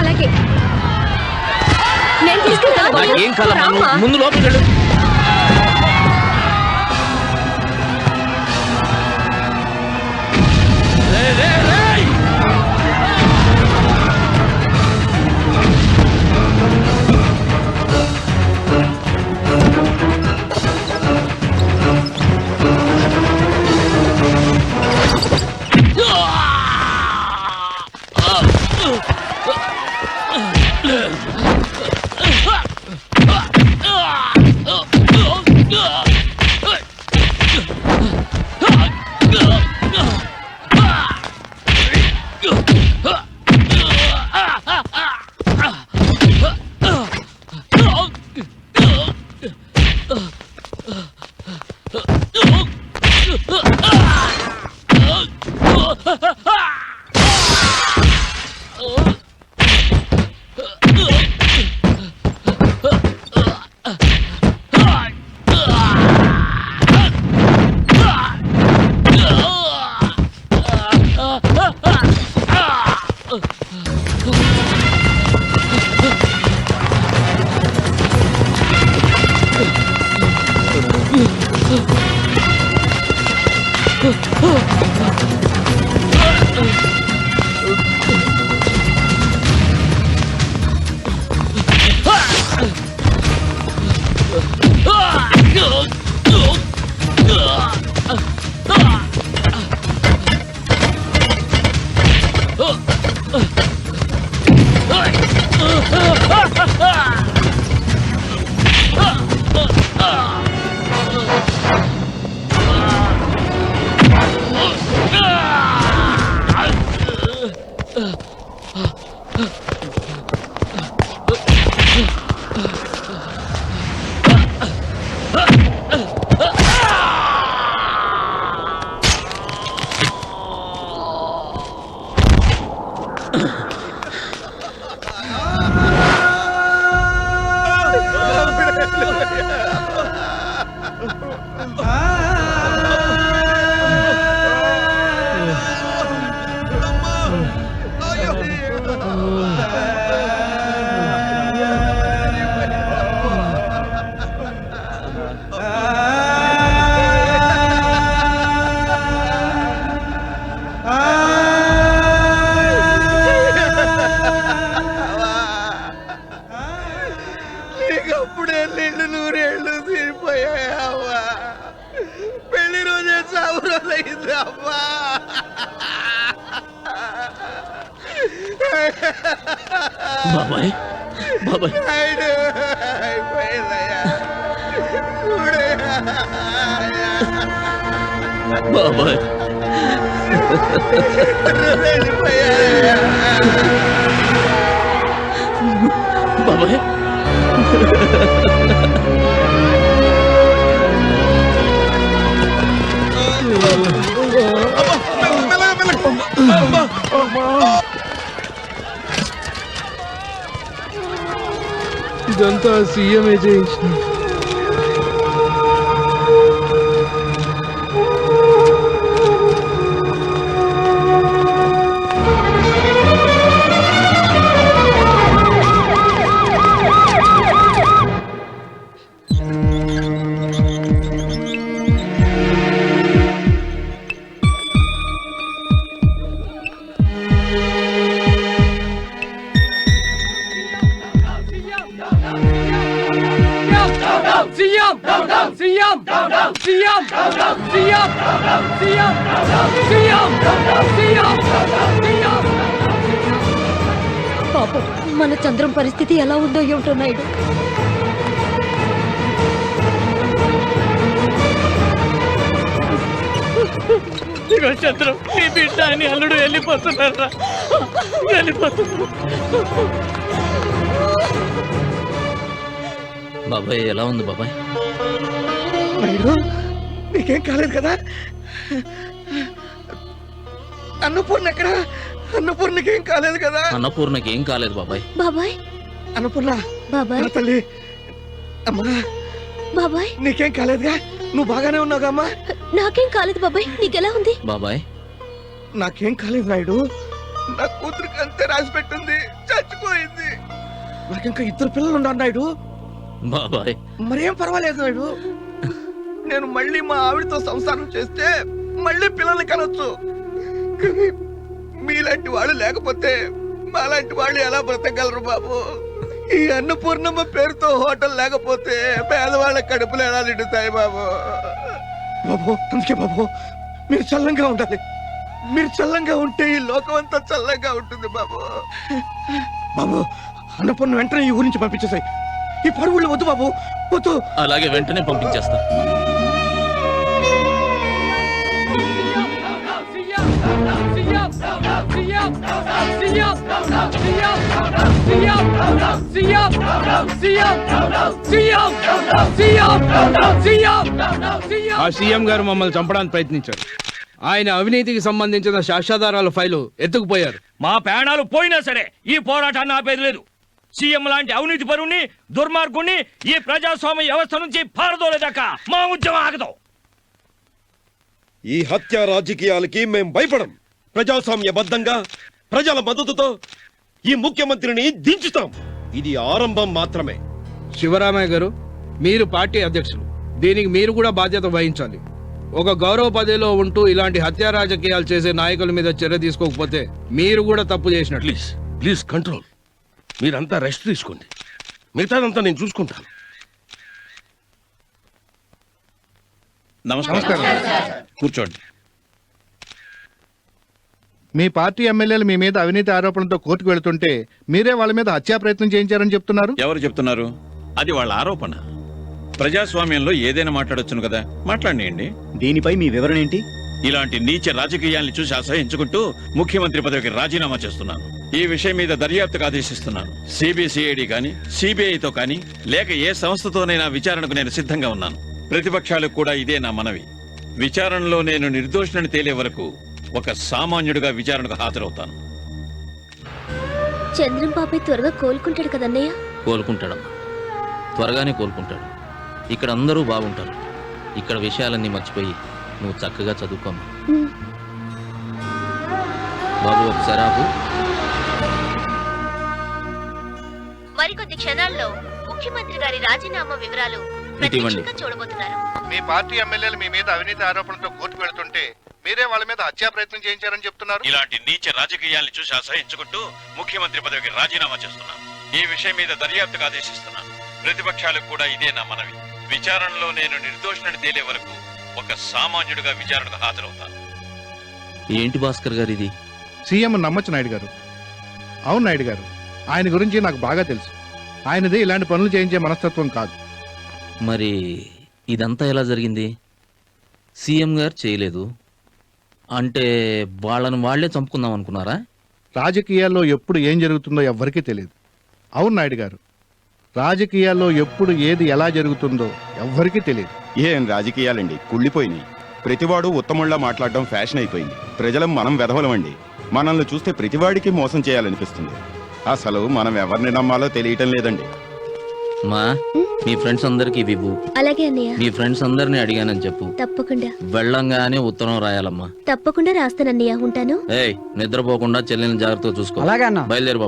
అలాగే. నేను ముందు లోపలికి వెళ్ళు. Blöd. Ugh! Ha ha ha ha! చావు రోజైంది అమ్మా బాబాయ్ బాబాయ్. నాయుడు అయిపోయిందయ్యా. బాబాయ్. బాబాయ్. ఇదంతా సీఎంఏ చేయించిన పాపం మన చంద్రం పరిస్థితి ఎలా ఉందో ఏమిటో నాయుడు? ఇగో చంద్రం నీ బిడ్డ అని అల్లుడు వెళ్ళిపోతున్నారా వెళ్ళిపోతున్నారు బాబాయ్ ఎలా ఉంది బాబాయ్? నాయుడు నీకేం కాలేదు కదా? అన్నపూర్ణ ఎక్కడ అన్నపూర్ణకేం కాలేదు కదా? అన్నపూర్ణకి ఏం కాలేదు బాబాయ్. బాబాయ్. అన్నపూర్ణ బాబాయ్. నా తల్లి. అమ్మా బాబాయ్. నీకేం కాలేదుగా? నువ్వు బాగానే ఉన్నావుగా అమ్మా. నాకేం కాలేదు బాబాయ్. నీకెలా ఉంది? బాబాయ్. నాకేం కాలేదు నాయుడు. నా కూతురికి అంతే రాసి పెట్టింది. చచ్చిపోయింది. నాకు ఇంకా ఇద్దరు పిల్లలు ఉన్నారు నాయుడు. బాబాయ్. మరేం పర్వాలేదు నాయుడు నేను మళ్ళీ మా ఆవిడతో సంసారం చేస్తే మళ్ళీ పిల్లల్ని కనొచ్చు. కానీ మీలాంటి వాళ్ళు లేకపోతే మాలాంటి వాళ్ళు ఎలా బ్రతకగలరు బాబు? ఈ అన్నపూర్ణమ్మ పేరుతో హోటల్ లేకపోతే పేదవాళ్ళ కడుపులు ఎలా నిండుతాయి బాబు? బాబు అందుకే బాబు మీరు చల్లంగా ఉండాలి. మీరు చల్లంగా ఉంటే ఈ లోకం అంతా చల్లంగా ఉంటుంది బాబు. బాబు అన్నపూర్ణ వెంటనే ఈ ఊరించి పంపించేసాయి. ఈ పరుగుళ్ళు వద్దు బాబు వద్దు. అలాగే వెంటనే పంపించేస్తా. ఆ సీఎం గారు మమ్మల్ని చంపడానికి ప్రయత్నించారు. ఆయన అవినీతికి సంబంధించిన సాక్ష్యాధారాల ఫైలు ఎత్తుకుపోయారు. మా ప్రాణాలు పోయినా సరే ఈ పోరాటాన్ని ఆపేది లేదు. సీఎం లాంటి అవినీతి పరుణ్ణి దుర్మార్గుణ్ణి ఈ ప్రజాస్వామ్య వ్యవస్థ నుంచి పారదోలేదాకా మా ఉద్యమం ఆగదు. ఈ హత్య రాజకీయాలకి మేం భయపడం ప్రజాస్వామ్యబద్ధంగా ప్రజల మద్దతుతో ఈ ముఖ్యమంత్రిని దించుతాం. ఇది ఆరంభం మాత్రమే. శివరామయ్య గారు మీరు పార్టీ అధ్యక్షులు. దీనికి మీరు కూడా బాధ్యత వహించాలి. ఒక గౌరవ పదవిలో ఉంటూ ఇలాంటి హత్యా రాజకీయాలు చేసే నాయకుల మీద చర్య తీసుకోకపోతే మీరు కూడా తప్పు చేసినట్లు. ప్లీజ్ ప్లీజ్ కంట్రోల్ మీరంతా రెస్ట్ తీసుకోండి. మిగతాదంతా నేను చూసుకుంటాను. నమస్కారం. కూర్చోండి. మీ పార్టీ ఎమ్మెల్యేలు మీ మీద అవినీతి ఆరోపణలతో కోర్టుకు వెళుతుంటే మీరే వాళ్ళ మీద హత్యా ప్రయత్నం చేయించారని చెప్తున్నారు? ఎవరు చెప్తున్నారు? అది వాళ్ళ ఆరోపణ. ప్రజాస్వామ్యంలో ఏదైనా మాట్లాడొచ్చును కదా. మాట్లాడియండి దీనిపై మీ వివరణ ఏంటి? ఇలాంటి నీచ రాజకీయాల్ని చూసి అసహించుకుంటూ ముఖ్యమంత్రి పదవికి రాజీనామా చేస్తున్నాను. ఈ విషయం మీద దర్యాప్తుకు ఆదేశిస్తున్నాను. సిబిసిఐడి కానీ సిబిఐతో కానీ లేక ఏ సంస్థతోనైనా విచారణకు నేను సిద్ధంగా ఉన్నాను. ప్రతిపక్షాలకు కూడా ఇదే నా మనవి. విచారణలో నేను నిర్దోషిని తేలే వరకు ఒక సామాన్యుడిగా విచారణకు హాజరవుతాను. చంద్రం బాబాయ్ త్వరగా కోలుకుంటాడు కదన్నయ్య కోలుకుంటాడమ్మా. త్వరగానే కోలుకుంటాడు. ఇక్కడ అందరూ బాగుంటారు. ఇక్కడ విషయాలన్నీ మర్చిపోయి నువ్వు చక్కగా చదువుకోమ్మా. బాబు ఒకసారి ఆపు. మరికొద్ది క్షణాల్లో ముఖ్యమంత్రి గారి రాజీనామా వివరాలు. ప్రత్యక్షంగా చూడబోతున్నారు. మీ పార్టీ ఎమ్మెల్యేలు మీ మీద అవినీతి ఆరోపణలతో కోర్టుకు వెళుతుంటే మీరే వాళ్ళ మీద హత్యా ప్రయత్నం చేయించారని చెప్తున్నారు? ఇలాంటి నీచ రాజకీయాల్ని చూసి అసహించుకుంటూ ముఖ్యమంత్రి పదవికి రాజీనామా చేస్తున్నాను ఈ విషయం మీద దర్యాప్తుకు ఆదేశిస్తున్నాను ప్రతిపక్షాలకు కూడా ఇదే నా మనవి. విచారణలో నేను నిర్దోషిని తేలే వరకు ఒక సామాన్యుడిగా విచారణకు హాజరవుతాను ఏంటి భాస్కర్ గారు ఇది? సీఎం నమ్మచ్చు నాయుడు గారు. అవును నాయుడు గారు ఆయన గురించి నాకు బాగా తెలుసు. ఆయనది ఇలాంటి పనులు చేయించే మనస్తత్వం కాదు. మరి ఇదంతా ఎలా జరిగింది? సీఎం గారు చేయలేదు. అంటే వాళ్ళని వాళ్ళే చంపుకుందాం అనుకున్నారా? రాజకీయాల్లో ఎప్పుడు ఏం జరుగుతుందో ఎవ్వరికీ తెలియదు. అవును నాయుడు గారు రాజకీయాల్లో ఎప్పుడు ఏది ఎలా జరుగుతుందో ఎవ్వరికీ తెలియదు ఏం రాజకీయాలండి? కుళ్ళిపోయినాయి. ప్రతివాడు ఉత్తమంలా మాట్లాడడం ఫ్యాషన్ అయిపోయింది. ప్రజలం మనం వెధవలమండి. మనల్ని చూస్తే ప్రతివాడికి మోసం చేయాలనిపిస్తుంది. అసలు మనం ఎవరిని నమ్మాలో తెలియటం లేదండి. మా మీ ఫ్రెండ్స్ అందరికి ఇవి ఇవ్వు. అలాగే అన్నయ్య. మీ ఫ్రెండ్స్ అందరిని అడిగానని చెప్పు. తప్పకుండా. వెళ్ళంగానే ఉత్తరం రాయాలమ్మా. తప్పకుండా రాస్తానన్నయ్య ఉంటాను. ఏయ్ నిద్రపోకుండా చెల్లెని జాగ్రత్తగా చూసుకో. అలాగే అన్న. బయలుదేరు బాబు.